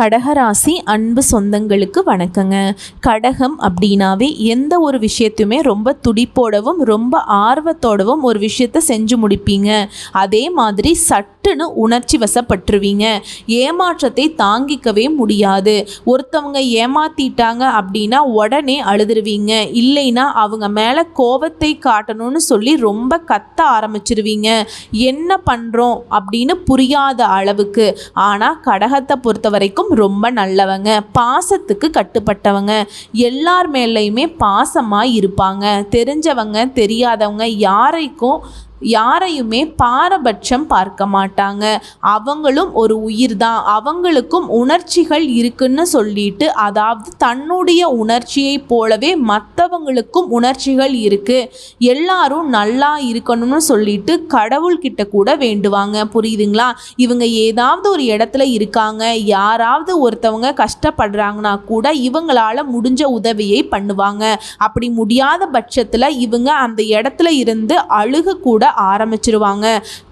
கடகராசி அன்பு சொந்தங்களுக்கு வணக்கங்க. கடகம் அப்படின்னாவே எந்த ஒரு விஷயத்தையுமே ரொம்ப துடிப்போடவும் ரொம்ப ஆர்வத்தோடவும் ஒரு விஷயத்த செஞ்சு முடிப்பீங்க. அதே மாதிரி சட்டுன்னு உணர்ச்சி வசப்பட்டுருவீங்க. ஏமாற்றத்தை தாங்கிக்கவே முடியாது. ஒருத்தவங்க ஏமாத்திட்டாங்க அப்படின்னா உடனே அழுதுருவீங்க. இல்லைன்னா அவங்க மேலே கோபத்தை காட்டணும்னு சொல்லி ரொம்ப கத்த ஆரம்பிச்சிருவீங்க. என்ன பண்ணுறோம் அப்படின்னு புரியாத அளவுக்கு. ஆனால் கடகத்தை பொறுத்த வரைக்கும் ரொம்ப நல்லவங்க. பாசத்துக்கு கட்டுப்பட்டவங்க. எல்லார் மேலேயுமே பாசமாக இருப்பாங்க. தெரிஞ்சவங்க தெரியாதவங்க யாரைக்கும் யாரையுமே பாரபட்சம் பார்க்க மாட்டாங்க. அவங்களும் ஒரு உயிர் தான் அவங்களுக்கும் உணர்ச்சிகள் இருக்குன்னு சொல்லிட்டு அதாவது தன்னுடைய உணர்ச்சியை போலவே மற்றவங்களுக்கும் உணர்ச்சிகள் இருக்கு. எல்லாரும் நல்லா இருக்கணும்னு சொல்லிட்டு கடவுள்கிட்ட கூட வேண்டுவாங்க. புரியுதுங்களா? இவங்க ஏதாவது ஒரு இடத்துல இருக்காங்க. யாராவது ஒருத்தவங்க கஷ்டப்படுறாங்கன்னா கூட இவங்களால முடிஞ்ச உதவியை பண்ணுவாங்க. அப்படி முடியாத பட்சத்தில் இவங்க அந்த இடத்துல இருந்து அழுக கூட ஆரம்பிச்சிருவாங்க.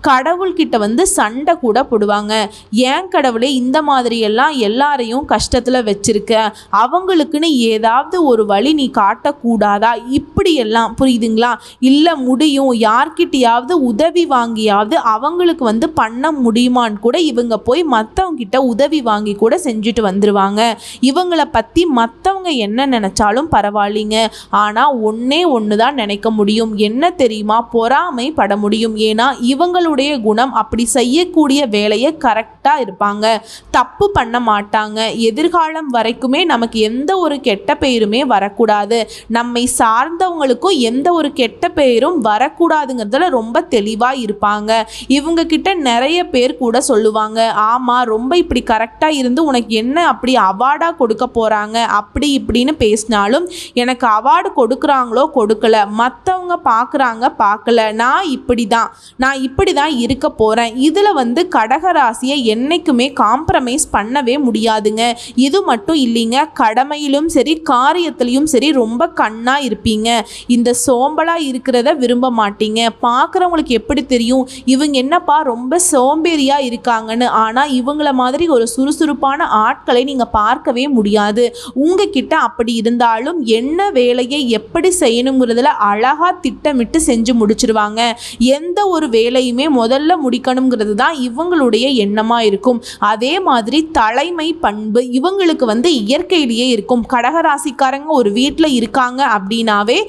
கடவுள்கிட்ட வந்து சண்டை கூட போடுவாங்க. ஏன் கடவுளே இந்த மாதிரியெல்லாம் எல்லாரையும் கஷ்டத்தில் வச்சிருக்க? அவங்களுக்குன்னு ஏதாவது ஒரு வழி நீ காட்டக்கூடாதா? இப்படியெல்லாம் புரியுதுங்களா? இல்லை முடியும். யார்கிட்டயாவது உதவி வாங்கியாவது அவங்களுக்கு வந்து பண்ண முடியுமான்னு கூட இவங்க போய் மற்றவங்கிட்ட உதவி வாங்கி கூட செஞ்சுட்டு வந்துடுவாங்க இவங்களை பற்றி மற்றவங்க என்ன நினச்சாலும் பரவாயில்லைங்க. ஆனால் ஒன்றே ஒன்று தான் நினைக்க முடியும். என்ன தெரியுமா? பொறாமை பட முடியும். ஏன்னா இவங்களுடைய குணம் அப்படி செய்யக்கூடிய வேலையை கரெக்டாக இருப்பாங்க. தப்பு பண்ண மாட்டாங்க. எதிர்காலம் வரைக்குமே நமக்கு எந்த ஒரு கெட்ட பெயருமே வரக்கூடாது. நம்மை சார்ந்தவங்களுக்கும் எந்த ஒரு கெட்ட பெயரும் வரக்கூடாதுங்கிறதுல ரொம்ப தெளிவாக இருப்பாங்க. இவங்க கிட்ட நிறைய பேர் கூட சொல்லுவாங்க ஆமாம் ரொம்ப இப்படி கரெக்டாக இருந்து உனக்கு என்ன அப்படி அவார்டாக கொடுக்க போகிறாங்க அப்படி இப்படின்னு பேசினாலும் எனக்கு அவார்டு கொடுக்குறாங்களோ கொடுக்கல. மற்றவங்க பார்க்குறாங்க பார்க்கல நான் இப்படி தான் நான் இப்படி தான் இருக்க போகிறேன் இதில் வந்து கடகராசியை என்றைக்குமே காம்ப்ரமைஸ் பண்ணவே முடியாதுங்க. இது மட்டும் இல்லைங்க கடமையிலும் சரி காரியத்திலையும் சரி ரொம்ப கண்ணாக இருப்பீங்க. இந்த சோம்பலாக இருக்கிறத விரும்ப மாட்டீங்க. பார்க்குறவங்களுக்கு எப்படி தெரியும்? இவங்க என்னப்பா ரொம்ப சோம்பேறியாக இருக்காங்கன்னு. ஆனால் இவங்கள மாதிரி ஒரு சுறுசுறுப்பான ஆட்களை நீங்கள் பார்க்கவே முடியாது. உங்ககிட்ட அப்படி இருந்தாலும் என்ன வேலையை எப்படி செய்யணுங்கிறதுல அழகாக திட்டமிட்டு செஞ்சு முடிச்சிருவாங்க. எந்த ஒரு வேலையுமே முதல்ல முடிக்கணுங்கிறது தான் இவங்களுடைய எண்ணமாக இருக்கும். அதே மாதிரி தலைமை பண்பு இவங்களுக்கு வந்து இயற்கையிலேயே இருக்கும். கடகராசிக்காரங்க ஒரு வீட்டில் இருக்காங்க அப்படின்னாவே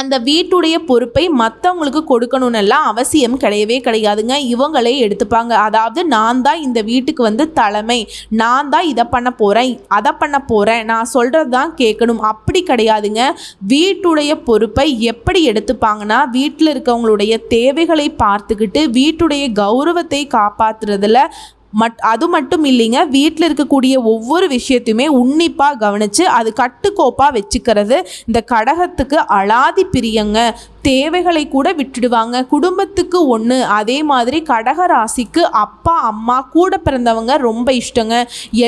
அந்த வீட்டுடைய பொறுப்பை மற்றவங்களுக்கு கொடுக்கணுன்னெல்லாம் அவசியம் கிடையவே கிடையாதுங்க. இவங்களே எடுத்துப்பாங்க. அதாவது நான் தான் இந்த வீட்டுக்கு வந்து தலைமை. நான் தான் இதை பண்ண போகிறேன் அதை பண்ண போகிறேன் நான் சொல்கிறது தான் கேட்கணும். அப்படி கிடையாதுங்க. வீட்டுடைய பொறுப்பை எப்படி எடுத்துப்பாங்கன்னா வீட்டில் இருக்கவங்களுடைய தேவைகளை பார்த்துக்கிட்டு வீட்டுடைய கௌரவத்தை காப்பாற்றுறதுல மட் அது மட்டும் இல்லைங்க வீட்டில் இருக்கக்கூடிய ஒவ்வொரு விஷயத்தையுமே உன்னிப்பாக கவனித்து அது கட்டுக்கோப்பாக வச்சுக்கிறது இந்த கடகத்துக்கு அலாதி பிரியங்க. தேவைகளை கூட விட்டுடுவாங்க. குடும்பத்துக்கு ஒன்று அதே மாதிரி கடக ராசிக்கு அப்பா அம்மா கூட பிறந்தவங்க ரொம்ப இஷ்டங்க.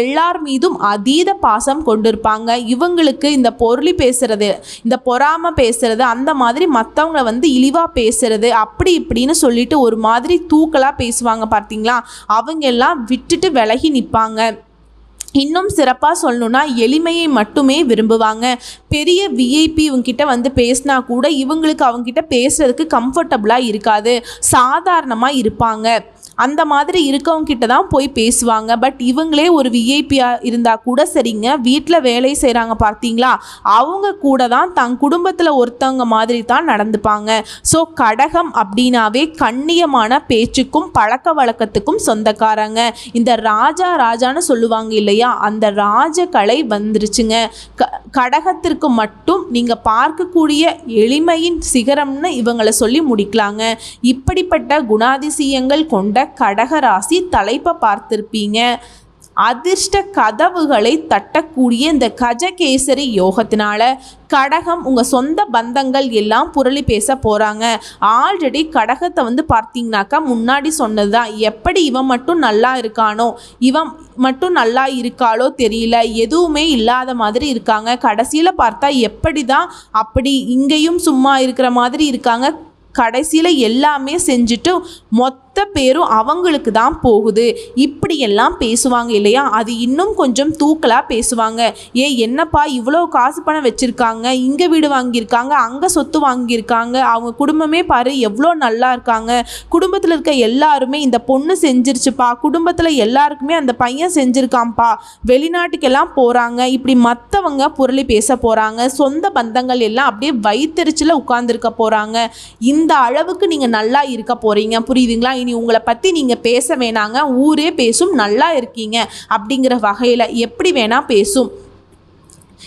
எல்லார் மீதும் அதீத பாசம் கொண்டிருப்பாங்க. இவங்களுக்கு இந்த பொருளி பேசுறது இந்த பொறாம பேசுறது அந்த மாதிரி மற்றவங்கள வந்து இழிவாக பேசுறது அப்படி இப்படின்னு சொல்லிட்டு ஒரு மாதிரி தூக்கலாக பேசுவாங்க பார்த்தீங்களா? அவங்க எல்லாம் விட்டுட்டு விலகி நிற்பாங்க. இன்னும் சிறப்பாக சொல்லணுன்னா எளிமையை மட்டுமே விரும்புவாங்க. பெரிய விஐபி இவங்ககிட்ட வந்து பேசினா கூட இவங்களுக்கு அவங்ககிட்ட பேசுறதுக்கு கம்ஃபர்டபுளாக இருக்காது. சாதாரணமாக இருப்பாங்க. அந்த மாதிரி இருக்கவங்க கிட்ட தான் போய் பேசுவாங்க. பட் இவங்களே ஒரு விஐபியாக இருந்தால் கூட சரிங்க. வீட்டில் வேலை செய்கிறாங்க பார்த்தீங்களா? அவங்க கூட தான் தன் குடும்பத்தில் ஒருத்தவங்க மாதிரி தான் நடந்துப்பாங்க. ஸோ கடகம் அப்படின்னாவே கண்ணியமான பேச்சுக்கும் பழக்க வழக்கத்துக்கும் சொந்தக்காரங்க. இந்த ராஜா ராஜான்னு சொல்லுவாங்க இல்லையா? அந்த ராஜகலை வந்துருச்சுங்க. க கடகத்திற்கு மட்டும் நீங்கள் பார்க்கக்கூடிய எளிமையின் சிகரம்னு இவங்களை சொல்லி முடிக்கலாங்க. இப்படிப்பட்ட குணாதிசயங்கள் கொண்ட கடகராசி தலைப்பை பார்த்துருப்பீங்க. அதிர்ஷ்ட கதவுகளை தட்டக்கூடிய இந்த கஜகேசரி யோகத்தினால கடகம் உங்கள் சொந்த பந்தங்கள் எல்லாம் புரளி பேச போகிறாங்க ஆல்ரெடி கடகத்தை வந்து பார்த்தீங்கனாக்கா முன்னாடி சொன்னது தான் எப்படி இவன் மட்டும் நல்லா இருக்கானோ இவன் மட்டும் நல்லா இருக்காளோ தெரியல. எதுவுமே இல்லாத மாதிரி இருக்காங்க. கடைசியில் பார்த்தா எப்படி தான் அப்படி இங்கேயும் சும்மா இருக்கிற மாதிரி இருக்காங்க. கடைசியில் எல்லாமே செஞ்சுட்டு மொத்த பேரும் அவங்களுக்கு தான் போகுது. இப்படியெல்லாம் பேசுவாங்க இல்லையா? அது இன்னும் கொஞ்சம் தூக்கலாக பேசுவாங்க. ஏ என்னப்பா இவ்வளோ காசு பணம் வச்சுருக்காங்க? இங்கே வீடு வாங்கியிருக்காங்க அங்கே சொத்து வாங்கியிருக்காங்க. அவங்க குடும்பமே பாரு எவ்வளோ நல்லா இருக்காங்க. குடும்பத்தில் இருக்க எல்லாருமே இந்த பொண்ணு செஞ்சிருச்சுப்பா. குடும்பத்தில் எல்லாருக்குமே அந்த பையன் செஞ்சுருக்கான்ப்பா. வெளிநாட்டுக்கெல்லாம் போகிறாங்க இப்படி மற்றவங்க புரளி பேச போகிறாங்க சொந்த பந்தங்கள் எல்லாம் அப்படியே வயிற்றுச்சில் உட்காந்துருக்க போகிறாங்க இந்த அளவுக்கு நீங்கள் நல்லா இருக்க போகிறீங்க புரியுதுங்களா? இனி உங்களை பற்றி நீங்கள் பேச வேணாங்க. ஊரே பேசும் நல்லா இருக்கீங்க அப்படிங்கிற வகையில் எப்படி வேணால் பேசும்.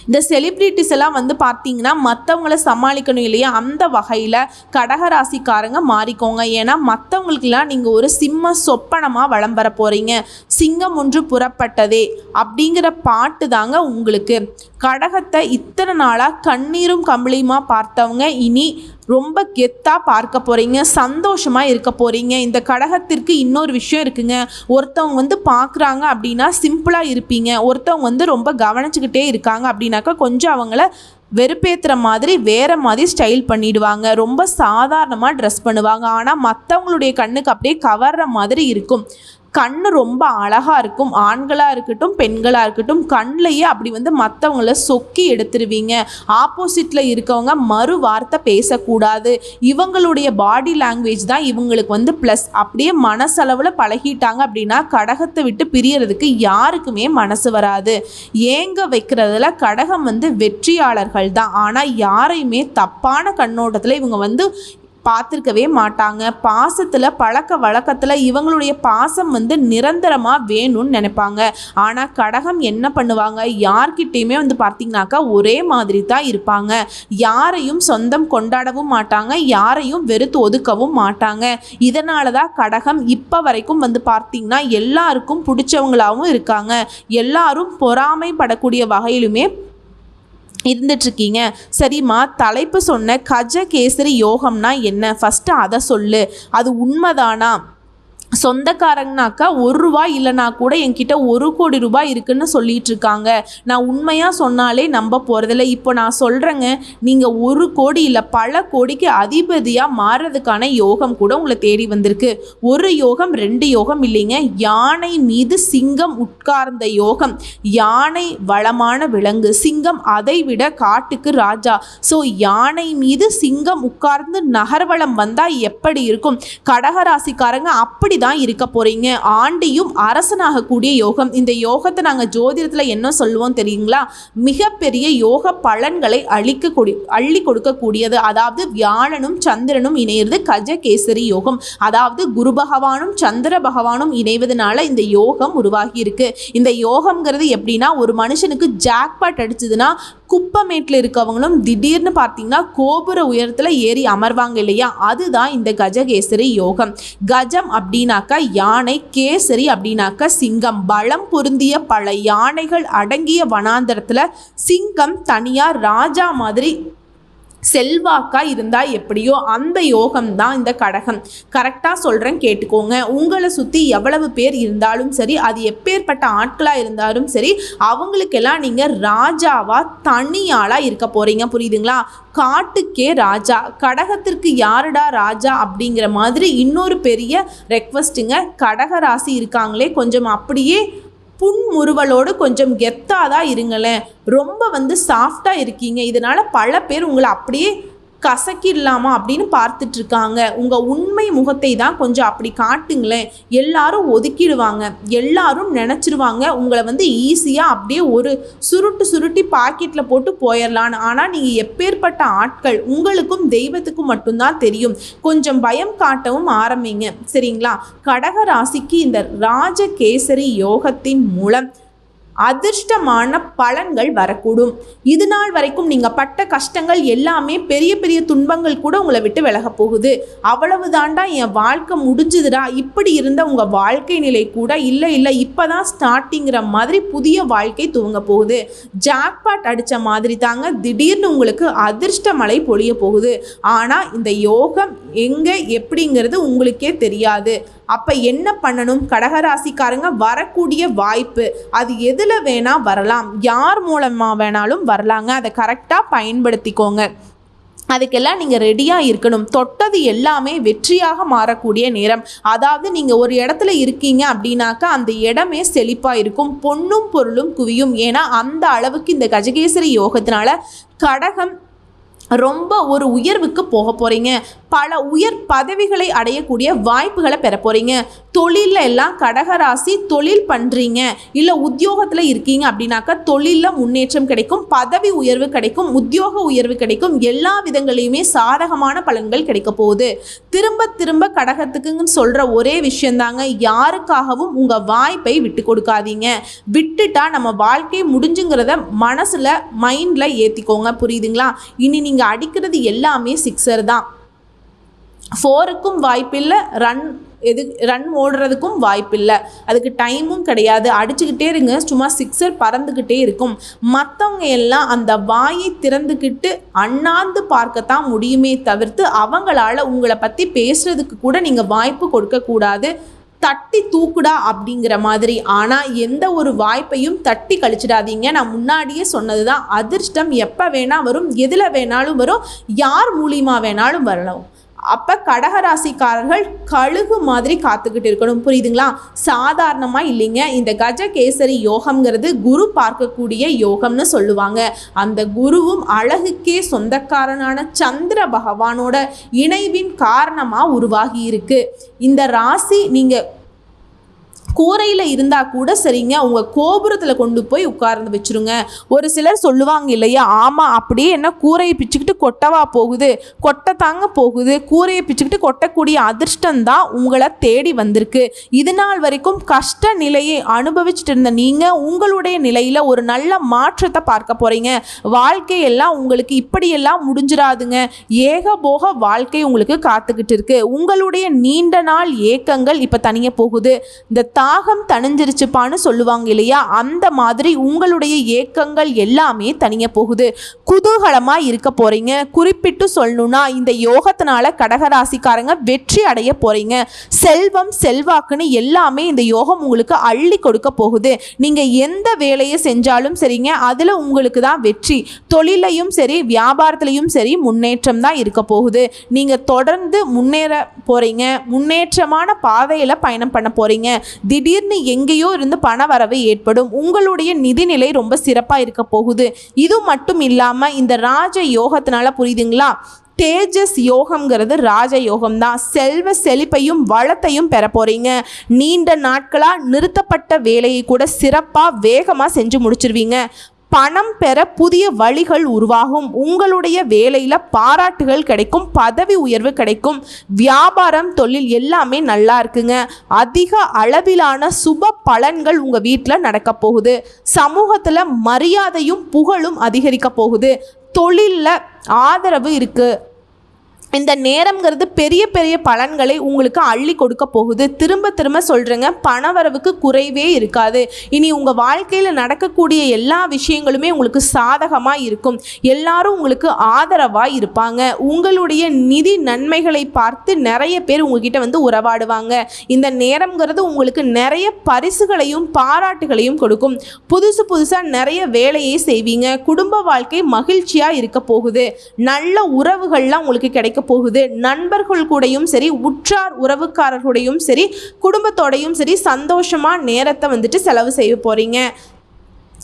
இந்த செலிப்ரிட்டிஸ் எல்லாம் வந்து பார்த்தீங்கன்னா மற்றவங்கள சமாளிக்கணும் இல்லையா? அந்த வகையில் கடகராசிக்காரங்க மாறிக்கோங்க. ஏன்னா மற்றவங்களுக்கெல்லாம் நீங்கள் ஒரு சிம்ம சொப்பனமாக வளம் வர போகிறீங்க சிங்கம் ஒன்று புறப்பட்டதே அப்படிங்கிற பாட்டு தாங்க உங்களுக்கு. கடகத்தை இத்தனை நாளாக கண்ணீரும் கம்பளியுமாக பார்த்தவங்க இனி ரொம்ப கெத்தாக பார்க்க போகிறீங்க சந்தோஷமாக இருக்க போகிறீங்க இந்த கடகத்திற்கு இன்னொரு விஷயம் இருக்குங்க. ஒருத்தவங்க வந்து பார்க்குறாங்க அப்படின்னா சிம்பிளாக இருப்பீங்க. ஒருத்தவங்க வந்து ரொம்ப கவனிச்சுக்கிட்டே இருக்காங்க அப்படின்னாக்கா கொஞ்சம் அவங்கள வெறுப்பேற்றுற மாதிரி வேறு மாதிரி ஸ்டைல் பண்ணிடுவாங்க. ரொம்ப சாதாரணமாக ட்ரெஸ் பண்ணுவாங்க. ஆனால் மற்றவங்களுடைய கண்ணுக்கு அப்படியே கவர்ற மாதிரி இருக்கும். கண் ரொம்ப அழகாக இருக்கும். ஆண்களாக இருக்கட்டும் பெண்களாக இருக்கட்டும் கண்ணிலையே அப்படி வந்து மற்றவங்கள சொக்கி எடுத்துருவீங்க. ஆப்போசிட்டில் இருக்கவங்க மறு வார்த்தை பேசக்கூடாது. இவங்களுடைய பாடி லாங்குவேஜ் தான் இவங்களுக்கு வந்து ப்ளஸ் அப்படியே மனசளவில் பழகிட்டாங்க அப்படின்னா கடகத்தை விட்டு பிரியறதுக்கு யாருக்குமே மனசு வராது. ஏங்க வைக்கிறதுல கடகம் வந்து வெற்றியாளர்கள் தான். ஆனால் யாரையுமே தப்பான கண்ணோட்டத்தில் இவங்க வந்து பார்த்துருக்கவே மாட்டாங்க. பாசத்தில் பழக்க வழக்கத்தில் இவங்களுடைய பாசம் வந்து நிரந்தரமாக வேணும்னு நினைப்பாங்க. ஆனால் கடகம் என்ன பண்ணுவாங்க? யார்கிட்டேயுமே வந்து பார்த்திங்கனாக்கா ஒரே மாதிரி தான் இருப்பாங்க. யாரையும் சொந்தம் கொண்டாடவும் மாட்டாங்க. யாரையும் வெறுத்து ஒதுக்கவும் மாட்டாங்க. இதனால தான் கடகம் இப்போ வரைக்கும் வந்து பார்த்திங்கன்னா எல்லாருக்கும் பிடிச்சவங்களாகவும் இருக்காங்க. எல்லாரும் பொறாமைப்படக்கூடிய வகையிலுமே இருந்துட்டுருக்கீங்க. சரிம்மா தலைப்பு சொன்ன கஜ கேசரி யோகம்னா என்ன? ஃபஸ்ட்டு அதை சொல்லு. அது உண்மைதானா? சொந்தக்காரங்கனாக்கா ஒரு ரூபாய் இல்லைனா கூட என்கிட்ட ஒரு கோடி ரூபாய் இருக்குன்னு சொல்லிட்டு இருக்காங்க நான் உண்மையாக சொன்னாலே நம்ப போகிறதில்ல இப்போ நான் சொல்கிறேங்க நீங்கள் ஒரு கோடி இல்லை பல கோடிக்கு அதிபதியாக மாறுறதுக்கான யோகம் கூட உங்களை தேடி வந்திருக்கு. ஒரு யோகம் ரெண்டு யோகம் இல்லைங்க. யானை மீது சிங்கம் உட்கார்ந்த யோகம். யானை வளமான விலங்கு சிங்கம் அதை விட காட்டுக்கு ராஜா. ஸோ யானை மீது சிங்கம் உட்கார்ந்து நகர்வளம் வந்தால் எப்படி இருக்கும்? கடகராசிக்காரங்க அப்படி தான் இருக்க போகிறீங்க ஆண்டியும் அரசனாகக்கூடிய யோகம். இந்த யோகத்தை நாங்கள் ஜோதிடத்தில் என்ன சொல்லுவோம் தெரியுங்களா? மிகப்பெரிய யோக பலன்களை அளிக்கக்கூடிய அள்ளி கொடுக்கக்கூடியது. அதாவது வியாழனும் சந்திரனும் இணையிறது கஜகேசரி யோகம். அதாவது குரு பகவானும் சந்திர பகவானும் இணைவதனால இந்த யோகம் உருவாகி இருக்கு. இந்த யோகம்ங்கிறது எப்படின்னா ஒரு மனுஷனுக்கு ஜாக்பாட் அடிச்சதுன்னா குப்பமேட்டில் இருக்கவங்களும் திடீர்னு பார்த்தீங்கன்னா கோபுர உயரத்தில் ஏறி அமர்வாங்க இல்லையா? அதுதான் இந்த கஜகேசரி யோகம். கஜம் அப்படின்னாக்கா யானை கேசரி அப்படின்னாக்கா சிங்கம். பலம் பொருந்திய பல யானைகள் அடங்கிய வனாந்தரத்தில் சிங்கம் தனியாக ராஜா மாதிரி செல்வாக்கா இருந்தால் எப்படியோ அந்த யோகம் தான் இந்த கடகம். கரெக்டாக சொல்றேன் கேட்டுக்கோங்க. உங்களை சுற்றி எவ்வளவு பேர் இருந்தாலும் சரி அது எப்பேற்பட்ட ஆட்களாக இருந்தாலும் சரி அவங்களுக்கெல்லாம் நீங்கள் ராஜாவாக தனியாளாக இருக்க போகிறீங்க புரியுதுங்களா? காட்டுக்கே ராஜா. கடகத்திற்கு யாருடா ராஜா அப்படிங்கிற மாதிரி இன்னொரு பெரிய ரெக்வஸ்ட்டுங்க கடக ராசி இருக்காங்களே கொஞ்சம் அப்படியே புன்முறுவலோடு கொஞ்சம் கெத்தாக தான் இருங்களேன். ரொம்ப வந்து சாஃப்டாக இருக்கீங்க. இதனால் பல பேர் உங்களை அப்படியே கசக்கிடலாமா அப்படின்னு பார்த்துட்ருக்காங்க. உங்கள் உண்மை முகத்தை தான் கொஞ்சம் அப்படி காட்டுங்களேன். எல்லாரும் ஒதுக்கிடுவாங்க. எல்லாரும் நினச்சிருவாங்க. உங்களை வந்து ஈஸியாக அப்படியே ஒரு சுருட்டு சுருட்டி பாக்கெட்டில் போட்டு போயிடலான்னு ஆனால் நீங்கள் எப்பேற்பட்ட ஆட்கள் உங்களுக்கும் தெய்வத்துக்கும் மட்டும்தான் தெரியும். கொஞ்சம் பயம் காட்டவும் ஆரம்பிங்க. சரிங்களா? கடக ராசிக்கு இந்த ராஜகேசரி யோகத்தின் மூலம் அதிர்ஷ்டமான பலன்கள் வரக்கூடும். இது நாள் வரைக்கும் நீங்கள் பட்ட கஷ்டங்கள் எல்லாமே பெரிய பெரிய துன்பங்கள் கூட உங்களை விட்டு விலக போகுது. அவ்வளவு தாண்டா என் வாழ்க்கை முடிஞ்சுதுடா. இப்படி இருந்த உங்கள் வாழ்க்கை நிலை கூட இல்லை இல்லை இப்போ தான் ஸ்டார்டிங்கிற மாதிரி புதிய வாழ்க்கை துவங்க போகுது. ஜாக்பாட் அடித்த மாதிரி தாங்க திடீர்னு உங்களுக்கு அதிர்ஷ்ட மழை பொழிய போகுது. ஆனால் இந்த யோகம் எங்கே எப்படிங்கிறது உங்களுக்கே தெரியாது. அப்போ என்ன பண்ணணும்? கடகராசிக்காரங்க வரக்கூடிய வாய்ப்பு. அது எதில் வேணால் வரலாம். யார் மூலமாக வேணாலும் வரலாங்க. அதை கரெக்டாக பயன்படுத்திக்கோங்க. அதுக்கெல்லாம் நீங்கள் ரெடியாக இருக்கணும். தொட்டது எல்லாமே வெற்றியாக மாறக்கூடிய நேரம். அதாவது நீங்கள் ஒரு இடத்துல இருக்கீங்க அப்படின்னாக்கா அந்த இடமே செழிப்பாக இருக்கும். பொன்னும் பொருளும் குவியும். ஏன்னா அந்த அளவுக்கு இந்த கஜகேசரி யோகத்தினால கடகம் ரொம்ப ஒரு உயர்வுக்கு போக போகிறீங்க பல உயர் பதவிகளை அடையக்கூடிய வாய்ப்புகளை பெற போகிறீங்க தொழிலில் எல்லாம் கடகராசி தொழில் பண்ணுறீங்க இல்லை உத்தியோகத்தில் இருக்கீங்க அப்படின்னாக்கா தொழிலில் முன்னேற்றம் கிடைக்கும் பதவி உயர்வு கிடைக்கும் உத்தியோக உயர்வு கிடைக்கும். எல்லா விதங்களையுமே சாதகமான பலன்கள் கிடைக்க போகுது. திரும்ப திரும்ப கடகத்துக்குன்னு சொல்கிற ஒரே விஷயந்தாங்க யாருக்காகவும் உங்கள் வாய்ப்பை விட்டு கொடுக்காதீங்க. விட்டுட்டா நம்ம வாழ்க்கை முடிஞ்சுங்கிறத மனசில் மைண்டில் ஏற்றிக்கோங்க புரியுதுங்களா? இனி நீங்கள் அடிக்கிறது எல்லாமே சிக்ஸர் தான். ஃபோருக்கும் வாய்ப்பில்லை ரன் எது ரன் ஓடுறதுக்கும் வாய்ப்பில்லை. அதுக்கு டைமும் கிடையாது. அடிச்சுக்கிட்டே இருங்க சும்மா சிக்ஸர் பறந்துக்கிட்டே இருக்கும். மற்றவங்க எல்லாம் அந்த வாயை திறந்துக்கிட்டு அண்ணாந்து பார்க்கத்தான் முடியுமே தவிர்த்து அவங்களால உங்களை பற்றி பேசுறதுக்கு கூட நீங்கள் வாய்ப்பு கொடுக்கக்கூடாது. தட்டி தூக்குடா அப்படிங்கிற மாதிரி. ஆனால் எந்த ஒரு வாய்ப்பையும் தட்டி கழிச்சிடாதீங்க. நான் முன்னாடியே சொன்னது தான் அதிர்ஷ்டம் எப்போ வேணால் வரும் எதில் வேணாலும் வரும் யார் மூலியமாக வேணாலும் வரலாம். அப்போ கடகராசிக்காரர்கள் கழுகு மாதிரி காத்துக்கிட்டு இருக்கணும். புரியுதுங்களா? சாதாரணமாக இல்லைங்க. இந்த கஜ கேசரி யோகம்ங்கிறது குரு பார்க்கக்கூடிய யோகம்னு சொல்லுவாங்க. அந்த குருவும் அழகுக்கே சொந்தக்காரனான சந்திர பகவானோட இணைவின் காரணமாக உருவாகி இருக்கு. இந்த ராசி நீங்கள் கூரையில் இருந்தால் கூட சரிங்க உங்கள் கோபுரத்தில் கொண்டு போய் உட்கார்ந்து வச்சிருங்க. ஒரு சிலர் சொல்லுவாங்க இல்லையா ஆமாம் அப்படியே என்ன கூரையை பிச்சுக்கிட்டு கொட்டவா போகுது? கொட்டை தாங்க போகுது. கூரையை பிச்சுக்கிட்டு கொட்டக்கூடிய அதிர்ஷ்டம் தான் உங்களை தேடி வந்திருக்கு. இது நாள் வரைக்கும் கஷ்ட நிலையை அனுபவிச்சுட்டு இருந்த நீங்கள் உங்களுடைய நிலையில் ஒரு நல்ல மாற்றத்தை பார்க்க போகிறீங்க வாழ்க்கையெல்லாம் உங்களுக்கு இப்படியெல்லாம் முடிஞ்சிடாதுங்க ஏகபோக வாழ்க்கை உங்களுக்கு காத்துக்கிட்டு இருக்கு. உங்களுடைய நீண்ட நாள் ஏக்கங்கள் இப்போ தனிய போகுது. இந்த தாகம் தணிஞ்சிருச்சுப்பான்னு சொல்லுவாங்க இல்லையா? அந்த மாதிரி உங்களுடைய ஏக்கங்கள் எல்லாமே தனிய போகுது. குதூகலமாக இருக்க போகிறீங்க குறிப்பிட்டு சொல்லணும்னா இந்த யோகத்தினால கடகராசிக்காரங்க வெற்றி அடைய போகிறீங்க செல்வம் செல்வாக்குன்னு எல்லாமே இந்த யோகம் உங்களுக்கு அள்ளி கொடுக்க போகுது. நீங்கள் எந்த வேலையை செஞ்சாலும் சரிங்க அதில் உங்களுக்கு தான் வெற்றி. தொழிலையும் சரி வியாபாரத்துலையும் சரி முன்னேற்றம் தான் இருக்க போகுது. நீங்கள் தொடர்ந்து முன்னேற போகிறீங்க முன்னேற்றமான பாதையில் பயணம் பண்ண போகிறீங்க திடீர்னு எங்கேயோ இருந்து பண வரவு ஏற்படும். உங்களுடைய நிதிநிலை ரொம்ப சிறப்பாக இருக்க போகுது. இது மட்டும் இல்லாமல் இந்த ராஜ யோகத்தினால புரியுதுங்களா? தேஜஸ் யோகம்ங்கிறது ராஜ யோகம் தான் செல்வ செழிப்பையும் வளத்தையும் பெற போகிறீங்க நீண்ட நாட்களாக நிறுத்தப்பட்ட வேலையை கூட சிறப்பாக வேகமாக செஞ்சு முடிச்சிருவீங்க. பணம் பெற புதிய வழிகள் உருவாகும். உங்களுடைய வேலையில் பாராட்டுகள் கிடைக்கும் பதவி உயர்வு கிடைக்கும். வியாபாரம் தொழில் எல்லாமே நல்லா இருக்குங்க. அதிக அளவிலான சுப பலன்கள் உங்கள் வீட்டில் நடக்க போகுது. சமூகத்தில் மரியாதையும் புகழும் அதிகரிக்க போகுது. தொழிலில் ஆதரவு இருக்குது இந்த நேரம்ங்கிறது பெரிய பெரிய பலன்களை உங்களுக்கு அள்ளி கொடுக்க போகுது. திரும்ப திரும்ப சொல்கிறேங்க பணவரவுக்கு குறைவே இருக்காது. இனி உங்கள் வாழ்க்கையில் நடக்கக்கூடிய எல்லா விஷயங்களுமே உங்களுக்கு சாதகமாக இருக்கும். எல்லாரும் உங்களுக்கு ஆதரவாக இருப்பாங்க. உங்களுடைய நிதி நன்மைகளை பார்த்து நிறைய பேர் உங்ககிட்ட வந்து உறவாடுவாங்க. இந்த நேரம்ங்கிறது உங்களுக்கு நிறைய பரிசுகளையும் பாராட்டுகளையும் கொடுக்கும். புதுசு புதுசாக நிறைய வேலையை செய்வீங்க. குடும்ப வாழ்க்கை மகிழ்ச்சியாக இருக்க போகுது. நல்ல உறவுகள்லாம் உங்களுக்கு கிடைக்கும் கிடைக்க போகுது. நண்பர்கள் கூடயும் சரி உற்றார் உறவுக்காரர்களுடையும் சரி குடும்பத்தோடையும் சரி சந்தோஷமாக நேரத்தை வந்துட்டு செலவு செய்ய போகிறீங்க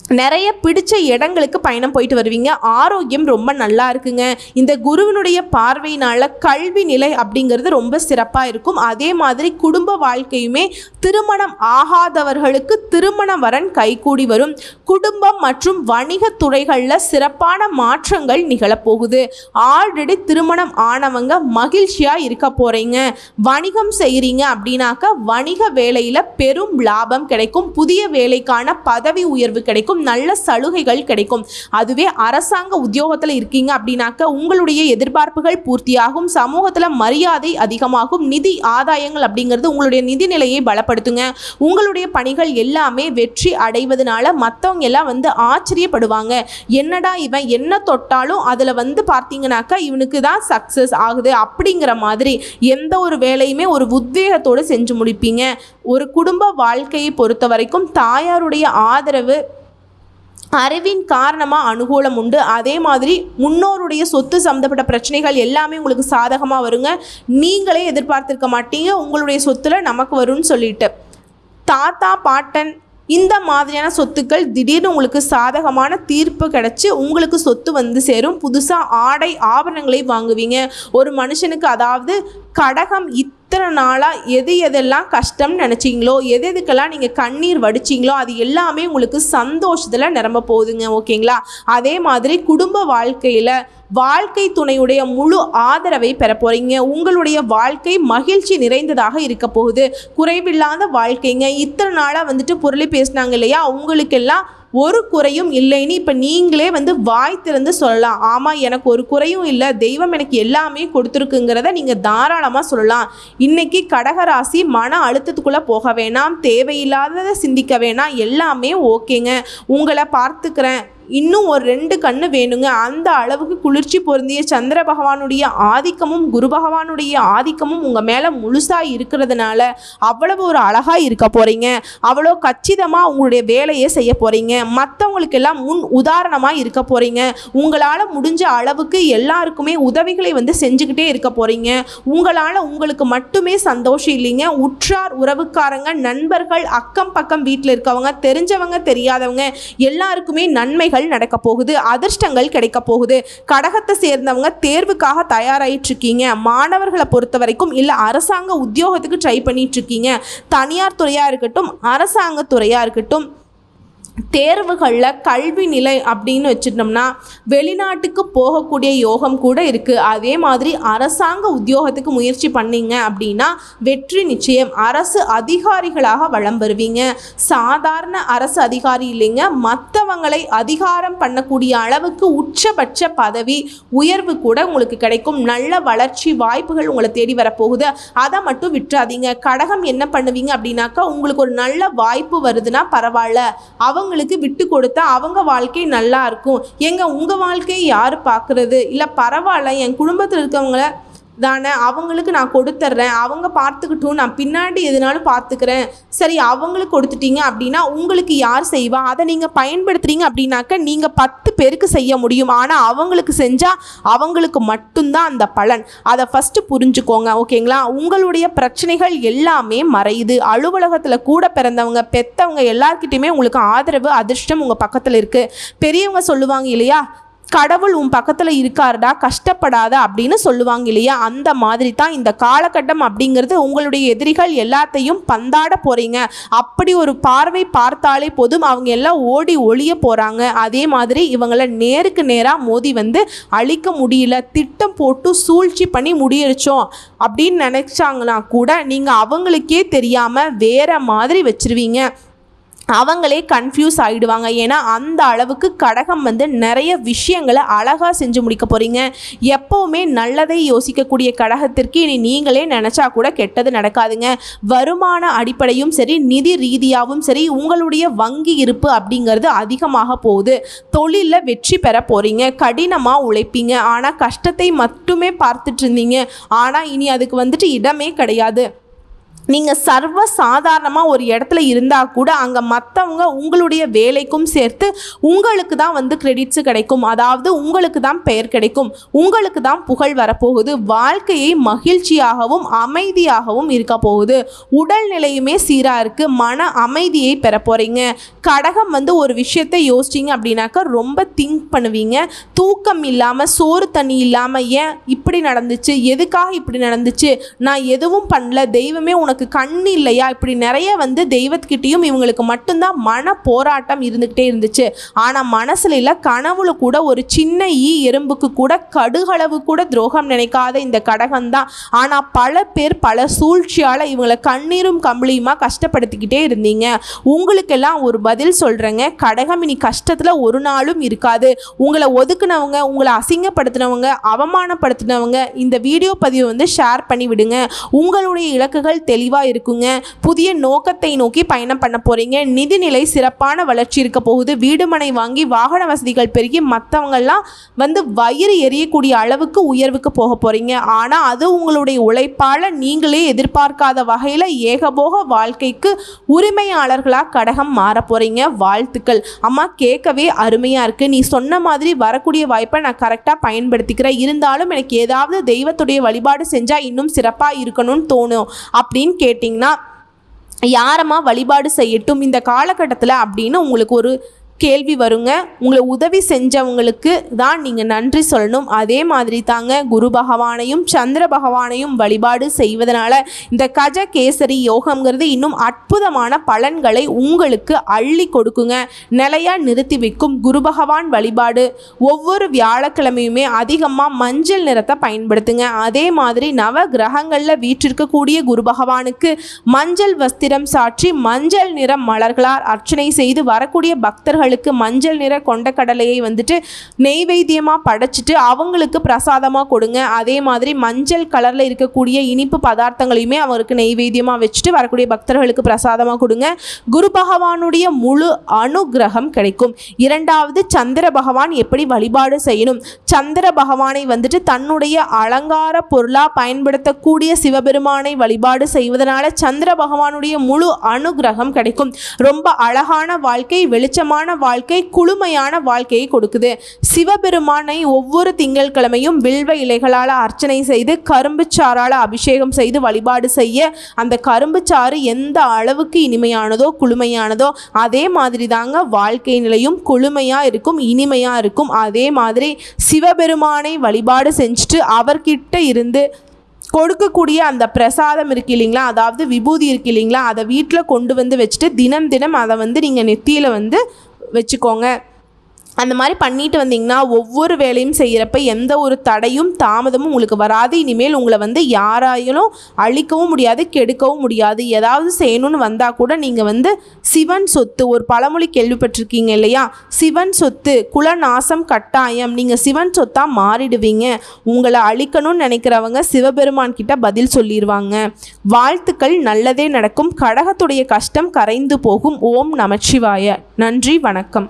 நிறைய பிடிச்ச இடங்களுக்கு பயணம் போயிட்டு வருவீங்க. ஆரோக்கியம் ரொம்ப நல்லா இருக்குங்க. இந்த குருவினுடைய பார்வையினால கல்வி நிலை அப்படிங்கிறது ரொம்ப சிறப்பாக இருக்கும். அதே மாதிரி குடும்ப வாழ்க்கையுமே திருமணம் ஆகாதவர்களுக்கு திருமண வரன் கைகூடி வரும். குடும்பம் மற்றும் வணிக துறைகளில் சிறப்பான மாற்றங்கள் நிகழப்போகுது. ஆல்ரெடி திருமணம் ஆனவங்க மகிழ்ச்சியாக இருக்க போகிறீங்க வணிகம் செய்கிறீங்க அப்படின்னாக்க வணிக வேலையில் பெரும் லாபம் கிடைக்கும். புதிய வேலைக்கான பதவி உயர்வு கிடைக்கும். நல்ல சலுகைகள் கிடைக்கும். அதுவே அரசாங்க உத்தியோகத்தில் இருக்கீங்க அப்படின்னாக்க உங்களுடைய எதிர்பார்ப்புகள் பூர்த்தியாகும் சமூகத்தில் மரியாதை அதிகமாகும் நிதி ஆதாயங்கள் அப்படிங்கிறது உங்களுடைய நிதி நிலையை பலப்படுத்துங்க. உங்களுடைய பணிகள் எல்லாமே வெற்றி அடைவதனால மற்றவங்க எல்லாம் வந்து ஆச்சரியப்படுவாங்க. என்னடா இவன் என்ன தொட்டாலும் அதில் வந்து பார்த்தீங்கன்னாக்கா இவனுக்கு தான் சக்ஸஸ் ஆகுது அப்படிங்கிற மாதிரி எந்த ஒரு வேலையுமே ஒரு உத்வேகத்தோடு செஞ்சு முடிப்பீங்க. ஒரு குடும்ப வாழ்க்கையை பொறுத்த வரைக்கும் தாயாருடைய ஆதரவு அறிவின் காரணமாக அனுகூலம் உண்டு. அதே மாதிரி முன்னோருடைய சொத்து சம்மந்தப்பட்ட பிரச்சனைகள் எல்லாமே உங்களுக்கு சாதகமாக வருங்க. நீங்களே எதிர்பார்த்துருக்க மாட்டீங்க. உங்களுடைய சொத்துல நமக்கு வரும்னு சொல்லிட்டு. தாத்தா பாட்டன் இந்த மாதிரியான சொத்துக்கள் திடீர்னு உங்களுக்கு சாதகமான தீர்ப்பு கிடச்சி உங்களுக்கு சொத்து வந்து சேரும். புதுசாக ஆடை ஆபரணங்களை வாங்குவீங்க. ஒரு மனுஷனுக்கு அதாவது கடகம் இத்தனை நாளாக எது எதெல்லாம் கஷ்டம்னு நினச்சிங்களோ எது எதுக்கெல்லாம் நீங்கள் கண்ணீர் வடிச்சிங்களோ அது எல்லாமே உங்களுக்கு சந்தோஷத்தில் நிரம்ப போகுதுங்க ஓகேங்களா? அதே மாதிரி குடும்ப வாழ்க்கையில் வாழ்க்கை துணையுடைய முழு ஆதரவை பெற போகிறீங்க உங்களுடைய வாழ்க்கை மகிழ்ச்சி நிறைந்ததாக இருக்க போகுது. குறைவில்லாத வாழ்க்கைங்க. இத்தனை நாளாக வந்துட்டு பொருளை பேசினாங்க இல்லையா? உங்களுக்கெல்லாம் ஒரு குறையும் இல்லைன்னு இப்போ நீங்களே வந்து வாய் திறந்து சொல்லலாம். ஆமாம் எனக்கு ஒரு குறையும் இல்லை. தெய்வம் எனக்கு எல்லாமே கொடுத்துருக்குங்கிறத நீங்கள் தாராளமாக சொல்லலாம். இன்னைக்கு கடகராசி மன அழுத்தத்துக்குள்ளே போக வேணாம். தேவையில்லாததை சிந்திக்க வேணாம். எல்லாமே ஓகேங்க. உங்களை பார்த்துக்கிறேன். இன்னும் ஒரு ரெண்டு கண்ணு வேணுங்க. அந்த அளவுக்கு குளிர்ச்சி பொருந்திய சந்திர பகவானுடைய ஆதிக்கமும் குரு பகவானுடைய ஆதிக்கமும் உங்கள் மேலே முழுசாக இருக்கிறதுனால அவ்வளவு ஒரு அழகாக இருக்க போகிறீங்க அவ்வளோ கச்சிதமாக உங்களுடைய வேலையை செய்ய போகிறீங்க மற்றவங்களுக்கெல்லாம் முன் உதாரணமாக இருக்க போகிறீங்க உங்களால் முடிஞ்ச அளவுக்கு எல்லாருக்குமே உதவிகளை வந்து செஞ்சுக்கிட்டே இருக்க போகிறீங்க உங்களால் உங்களுக்கு மட்டுமே சந்தோஷம் இல்லைங்க. உற்றார் உறவுக்காரங்க நண்பர்கள் அக்கம் பக்கம் வீட்டில் இருக்கவங்க தெரிஞ்சவங்க தெரியாதவங்க எல்லாருக்குமே நன்மைகள் நடக்க போகுது அதிர்ஷ்டங்கள் கிடைக்க போகுது. கடகத்தை சேர்ந்தவங்க தேர்வுக்காக தயாராயிட்டு இருக்கீங்க மாணவர்களை பொறுத்த வரைக்கும் இல்லை அரசாங்க உத்தியோகத்துக்கு ட்ரை பண்ணிட்டு இருக்கீங்க தனியார் துறையாக இருக்கட்டும் அரசாங்க துறையாக இருக்கட்டும் தேர்வுகளில் கல்வி நிலை அப்படின்னு வச்சுட்டோம்னா வெளிநாட்டுக்கு போகக்கூடிய யோகம் கூட இருக்குது அதே மாதிரி அரசாங்க உத்தியோகத்துக்கு முயற்சி பண்ணீங்க அப்படின்னா வெற்றி நிச்சயம். அரசு அதிகாரிகளாக வளம் பெறுவீங்க. சாதாரண அரசு அதிகாரி இல்லைங்க. மற்றவங்களை அதிகாரம் பண்ணக்கூடிய அளவுக்கு உச்சபட்ச பதவி உயர்வு கூட உங்களுக்கு கிடைக்கும். நல்ல வளர்ச்சி வாய்ப்புகள் உங்களை தேடி வரப்போகுது. அதை மட்டும் விட்டுறாதீங்க. கடகம் என்ன பண்ணுவீங்க அப்படின்னாக்கா உங்களுக்கு ஒரு நல்ல வாய்ப்பு வருதுன்னா பரவாயில்ல. அவங்க அவங்களுக்கு விட்டு கொடுத்தா அவங்க வாழ்க்கை நல்லா இருக்கும். எங்க உங்க வாழ்க்கையை யார் பார்க்கறது? இல்லை பரவாயில்ல என் குடும்பத்தில் இருக்கவங்கள தானே? அவங்களுக்கு நான் கொடுத்துட்றேன் அவங்க பார்த்துக்கிட்டும். நான் பின்னாடி எதுனாலும் பார்த்துக்கிறேன். சரி அவங்களுக்கு கொடுத்துட்டீங்க அப்படின்னா உங்களுக்கு யார் செய்வா? அதை நீங்கள் பயன்படுத்துறீங்க அப்படின்னாக்க நீங்கள் பத்து பேருக்கு செய்ய முடியும். ஆனால் அவங்களுக்கு செஞ்சால் அவங்களுக்கு மட்டும்தான் அந்த பலன். அதை ஃபஸ்ட்டு புரிஞ்சுக்கோங்க ஓகேங்களா? உங்களுடைய பிரச்சனைகள் எல்லாமே மறையுது. அலுவலகத்தில் கூட பிறந்தவங்க பெத்தவங்க எல்லாருக்கிட்டையுமே உங்களுக்கு ஆதரவு அதிர்ஷ்டம் உங்கள் பக்கத்தில் இருக்குது பெரியவங்க சொல்லுவாங்க இல்லையா? கடவுள் உன் பக்கத்தில் இருக்காருடா கஷ்டப்படாத அப்படின்னு சொல்லுவாங்க இல்லையா? அந்த மாதிரி தான் இந்த காலகட்டம் அப்படிங்கிறது உங்களுடைய எதிரிகள் எல்லாத்தையும் பந்தாட போகிறீங்க அப்படி ஒரு பார்வை பார்த்தாலே போதும். அவங்க எல்லாம் ஓடி ஒளிய போகிறாங்க அதே மாதிரி இவங்களை நேருக்கு நேராக மோதி வந்து அழிக்க முடியல திட்டம் போட்டு சூழ்ச்சி பண்ணி முடியடிச்சோம் அப்படின்னு நினச்சாங்கன்னா கூட நீங்கள் அவங்களுக்கே தெரியாமல் வேற மாதிரி வச்சிருவீங்க. அவங்களே கன்ஃபியூஸ் ஆகிடுவாங்க ஏன்னா அந்த அளவுக்கு கடகம் வந்து நிறைய விஷயங்களை அழகாக செஞ்சு முடிக்க போகிறீங்க எப்போவுமே நல்லதை யோசிக்கக்கூடிய கடகத்திற்கு இனி நீங்களே நினச்சா கூட கெட்டது நடக்காதுங்க. வருமான அடிப்படையும் சரி நிதி ரீதியாகவும் சரி உங்களுடைய வங்கி இருப்பு அப்படிங்கிறது அதிகமாக போகுது. தொழிலில் வெற்றி பெற போகிறீங்க கடினமாக உழைப்பீங்க. ஆனால் கஷ்டத்தை மட்டுமே பார்த்துட்டு இருந்தீங்க. ஆனால் இனி அதுக்கு வந்துட்டு இடமே கிடையாது. நீங்கள் சர்வ சாதாரணமாக ஒரு இடத்துல இருந்தால் கூட அங்கே மற்றவங்க உங்களுடைய வேலைக்கும் சேர்த்து உங்களுக்கு தான் வந்து கிரெடிட்ஸு கிடைக்கும். அதாவது உங்களுக்கு தான் பெயர் கிடைக்கும். உங்களுக்கு தான் புகழ் வரப்போகுது. வாழ்க்கையை மகிழ்ச்சியாகவும் அமைதியாகவும் இருக்க போகுது. உடல்நிலையுமே சீராக இருக்குது மன அமைதியை பெற போகிறீங்க கடகம் வந்து ஒரு விஷயத்தை யோசிச்சிங்க அப்படின்னாக்கா ரொம்ப திங்க் பண்ணுவீங்க. தூக்கம் இல்லாமல் சோறு தண்ணி இல்லாமல் ஏன் இப்படி நடந்துச்சு? எதுக்காக இப்படி நடந்துச்சு? நான் எதுவும் பண்ணல. தெய்வமே உனக்கு கண் இல்லையா? இப்படி நிறைய வந்து தெய்வத்துக்கிட்டேயும் இவங்களுக்கு மட்டும்தான் மன போராட்டம் இருந்துக்கிட்டே இருந்துச்சு. ஆனால் மனசில் இல்லை கனவுல கூட ஒரு சின்ன ஈ எறும்புக்கு கூட கடுகளவு கூட துரோகம் நினைக்காத இந்த கடகம் தான் ஆனால் பல பேர் பல சூழ்ச்சியால் இவங்களை கண்ணீரும் கம்பளியுமா கஷ்டப்படுத்திக்கிட்டே இருந்தீங்க. உங்களுக்கெல்லாம் ஒரு பதில் சொல்கிறேங்க கடகம் இனி கஷ்டத்தில் ஒரு நாளும் இருக்காது. உங்களை ஒதுக்குனவங்க உங்களை அசிங்கப்படுத்தினவங்க அவமானப்படுத்தினவங்க இந்த வீடியோ பதிவை வந்து ஷேர் பண்ணி விடுங்க உங்களுடைய இலக்குகள் தெளி தெளிவாக இருக்குங்க புதிய நோக்கத்தை நோக்கி பயணம் பண்ண போகிறீங்க நிதிநிலை சிறப்பான வளர்ச்சி இருக்க போகுது. வீடுமனை வாங்கி வாகன வசதிகள் பெருகி மற்றவங்கள்லாம் வந்து வயிறு எரியக்கூடிய அளவுக்கு உயர்வுக்கு போக போகிறீங்க ஆனால் அது உங்களுடைய உழைப்பால் நீங்களே எதிர்பார்க்காத வகையில் ஏகபோக வாழ்க்கைக்கு உரிமையாளர்களாக கடகம் மாற போகிறீங்க வாழ்த்துக்கள். அம்மா கேட்கவே அருமையாக இருக்குது நீ சொன்ன மாதிரி வரக்கூடிய வாய்ப்பை நான் கரெக்டாக பயன்படுத்திக்கிறேன். இருந்தாலும் எனக்கு ஏதாவது தெய்வத்துடைய வழிபாடு செஞ்சால் இன்னும் சிறப்பாக இருக்கணும்னு தோணும். அப்படின்னு கேட்டிங்கன்னா யாரம்மா வழிபாடு செய்யட்டும் இந்த காலகட்டத்தில் அப்படின்னு உங்களுக்கு ஒரு கேள்வி வருங்க. உங்களை உதவி செஞ்சவங்களுக்கு தான் நீங்கள் நன்றி சொல்லணும். அதே மாதிரி தாங்க குரு பகவானையும் சந்திர பகவானையும் வழிபாடு செய்வதனால இந்த கஜ கேசரி யோகம்ங்கிறது இன்னும் அற்புதமான பலன்களை உங்களுக்கு அள்ளி கொடுக்குங்க. நிலையாக நிறுத்தி வைக்கும் குரு பகவான் வழிபாடு. ஒவ்வொரு வியாழக்கிழமையுமே அதிகமாக மஞ்சள் நிறத்தை பயன்படுத்துங்க. அதே மாதிரி நவ கிரகங்களில் வீற்றிருக்கக்கூடிய குரு பகவானுக்கு மஞ்சள் வஸ்திரம் சாற்றி மஞ்சள் நிற மலர்களால் அர்ச்சனை செய்து வரக்கூடிய பக்தர்கள் பக்தர்களுக்கு மஞ்சள் நிற கொண்ட கடலையை வந்துட்டு நெய்வேத்தியமாக படைச்சிட்டு அவங்களுக்கு பிரசாதமாக கொடுங்க. அதே மாதிரி மஞ்சள் கலரில் இருக்கக்கூடிய இனிப்பு பதார்த்தங்களையுமே அவருக்கு நெய்வேத்தியமாக வச்சுட்டு வரக்கூடிய பக்தர்களுக்கு பிரசாதமாக கொடுங்க. குரு பகவானுடைய முழு அனுகிரகம் கிடைக்கும். இரண்டாவது சந்திர பகவான் எப்படி வழிபாடு செய்யணும்? சந்திர பகவானை வந்துட்டு தன்னுடைய அலங்கார பொருளாக பயன்படுத்தக்கூடிய சிவபெருமானை வழிபாடு செய்வதனால சந்திர பகவானுடைய முழு அனுகிரகம் கிடைக்கும். ரொம்ப அழகான வாழ்க்கை வெளிச்சமான வாழ்க்கை குளுமையான வாழ்க்கையை கொடுக்குது. சிவபெருமானை ஒவ்வொரு திங்கட்கிழமையும் வில்வ இலைகளால் அர்ச்சனை செய்து கரும்புச்சாறால் அபிஷேகம் செய்து வழிபாடு செய்ய அந்த கரும்புச்சாறு எந்த அளவுக்கு இனிமையானதோ குளுமையானதோ அதே மாதிரி தாங்க வாழ்க்கை நிலையும் குளுமையாக இருக்கும் இனிமையாக இருக்கும். அதே மாதிரி சிவபெருமானை வழிபாடு செஞ்சுட்டு அவர்கிட்ட இருந்து கொடுக்கக்கூடிய அந்த பிரசாதம் இருக்கு இல்லைங்களா? அதாவது விபூதி இருக்கு இல்லைங்களா? அதை வீட்டில் கொண்டு வந்து வச்சுட்டு தினம் தினம் அதை வந்து நீங்கள் நெத்தியில் வந்து வச்சுக்கோங்க. அந்த மாதிரி பண்ணிட்டு வந்தீங்கன்னா ஒவ்வொரு வேலையும் செய்கிறப்ப எந்த ஒரு தடையும் தாமதமும் உங்களுக்கு வராது. இனிமேல் உங்களை வந்து யாராயிலும் அழிக்கவும் முடியாது கெடுக்கவும் முடியாது. ஏதாவது செய்யணும்னு வந்தால் கூட நீங்கள் வந்து சிவன் சொத்து ஒரு பழமொழி கேள்விப்பட்டிருக்கீங்க இல்லையா? சிவன் சொத்து குலநாசம் கட்டாயம். நீங்கள் சிவன் சொத்தாக மாறிடுவீங்க. உங்களை அழிக்கணும்னு நினைக்கிறவங்க சிவபெருமான் கிட்ட பதில் சொல்லிடுவாங்க வாழ்த்துக்கள் நல்லதே நடக்கும். கடகத்துடைய கஷ்டம் கரைந்து போகும். ஓம் நமச்சிவாய. நன்றி வணக்கம்.